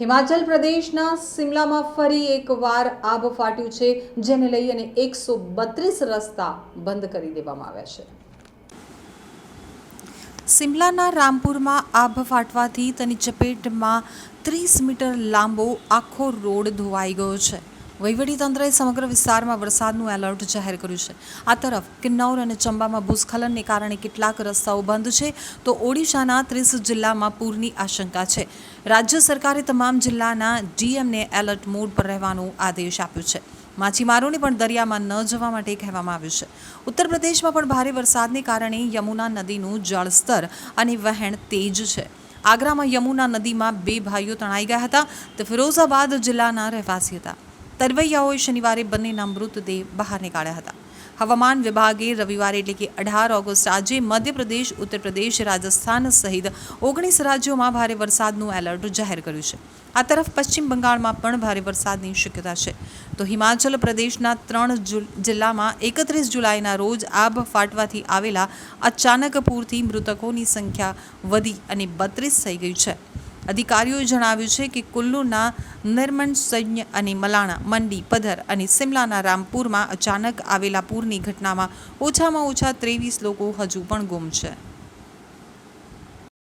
હિમાચલ પ્રદેશના સિમલામાં ફરી એકવાર આબ ફાટ્યું છે, જેને લઈ અને એકસો બત્રીસ રસ્તા બંધ કરી દેવામાં આવ્યા છે. સિમલાના રામપુરમાં આભ ફાટવાથી તેની ચપેટમાં ત્રીસ મીટર લાંબો આખો રોડ ધોવાઈ ગયો છે. વહીવટીતંત્રએ સમગ્ર વિસ્તારમાં વરસાદનું એલર્ટ જાહેર કર્યું છે. આ તરફ કિન્નૌર અને ચંબામાં ભૂસ્ખલનને કારણે કેટલાક રસ્તાઓ બંધ છે, તો ઓડિશાના ત્રીસ જિલ્લામાં પૂરની આશંકા છે. રાજ્ય સરકારે તમામ જિલ્લાના ડીએમને એલર્ટ મોડ પર રહેવાનો આદેશ આપ્યો છે. માછીમારોને પણ દરિયામાં ન જવા માટે કહેવામાં આવ્યું છે. ઉત્તર પ્રદેશમાં પણ ભારે વરસાદને કારણે યમુના નદીનું જળસ્તર અને વહેણ તેજ છે. આગ્રામાં યમુના નદીમાં બે ભાઈઓ તણાઈ ગયા હતા. તે ફિરોઝાબાદ જિલ્લાના રહેવાસી હતા. તરવૈયાઓએ શનિવારે બંનેના મૃતદેહ બહાર નીકાળ્યા હતા. હવામાન વિભાગે રવિવારે એટલે કે અઢાર ઓગસ્ટ આજે મધ્યપ્રદેશ ઉત્તર પ્રદેશ રાજસ્થાન સહિત ઓગણીસ રાજ્યોમાં ભારે વરસાદનું એલર્ટ જાહેર કર્યું છે. આ તરફ પશ્ચિમ બંગાળમાં પણ ભારે વરસાદની શક્યતા છે. તો હિમાચલ પ્રદેશના ત્રણ જિલ્લામાં એકત્રીસ જુલાઈના રોજ આબ ફાટવાથી આવેલા અચાનક પૂરથી મૃતકોની સંખ્યા વધી અને બત્રીસ થઈ ગઈ છે. અધિકારીઓએ જણાવ્યું છે કે કુલ્લુના નિર્મણ સૈન્ય અને મલાણા મંડી, પધર અને સિમલાના રામપુરમાં અચાનક આવેલા પૂરની ઘટનામાં ઓછામાં ઓછા ત્રેવીસ લોકો હજુ પણ ગુમ છે.